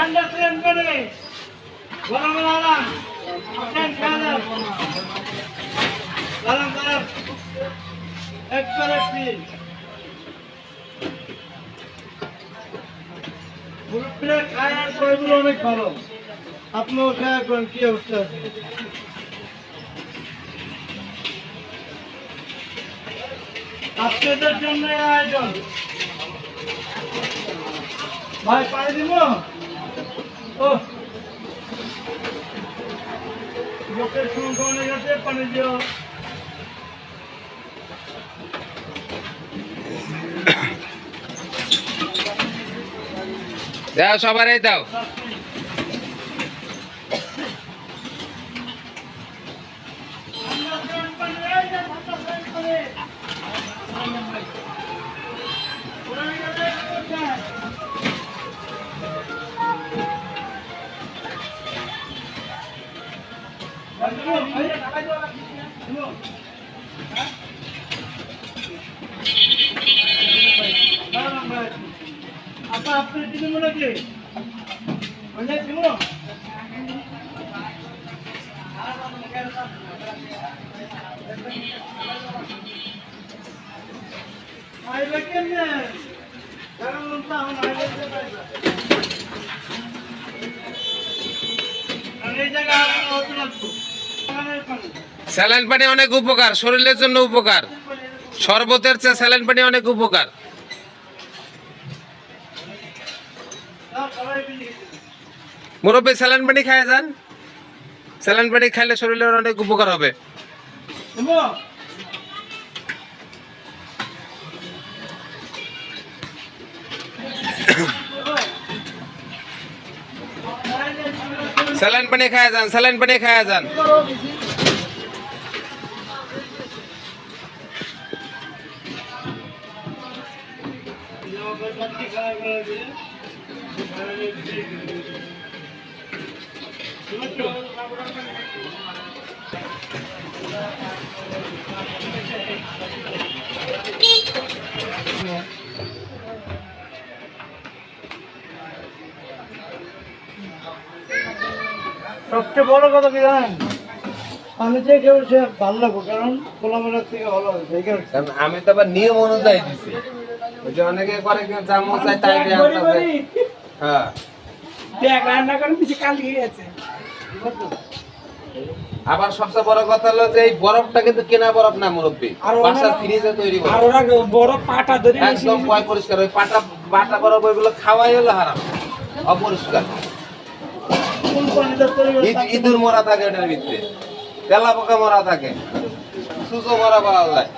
ঠান্ডা করে। গরমে আরাম। ট্রেন খেয়ে যান গরম। গরম একবারে ফ্রি মুরব্বীরা খায় আর অনেক ভালো। আপনিও খায় করেন কি অবস্থা আছে? আপনাদের জন্য আয়োজন। ভাই পানি দিব? লোকের সংখ্যা অনেক আছে দিও। দাও সবারই দাও। আপা আপনি দিবেন নাকি ওই দিব আইবে কেমনে কারণ তো এখন আইবে আমি এই জায়গা হতে লাগবো স্যালাইন পানি অনেক উপকার, শরীরের জন্য উপকার। শরবতের চেয়ে স্যালাইন পানি অনেক উপকার। মুরব্বী, স্যালাইন পানি খায় যান। স্যালাইন পানি খাইলে শরীরের অনেক উপকার হবে। স্যালাইন পানি খায় যান স্যালাইন পানি খায় যান সবচেয়ে বড় কথা কি জানেন? আমি যে কেউ সে ভালো লাগবো কারণ খোলামেলার থেকে ভালো হবে কারণ। আমি তো আবার নিয়ম অনুযায়ী দিছি। ওই যে অনেকে করে কেউ যা মন চায় তাই দিয়ে। হ্যাঁ। আবার সবচেয়ে বড় কথা হলো যে এই বরফটা কিন্তু কেনা বরফ না মুরব্বী। বাসার ফ্রিজে তৈরি বরফ। আর ওরা বড় পাটা ধরে একদম পয় পরিষ্কার। ওই পাটা বাটা বরফ ওইগুলো খাওয়াই হলো হারাম। অপরিষ্কার কোন পানিটা তৈরি করে ইঁদ- ইঁদুর মরা থাকে ওটার ভিতরে তেলা পোকা মরা থাকে। সুসো মরা পাওয়া যায়।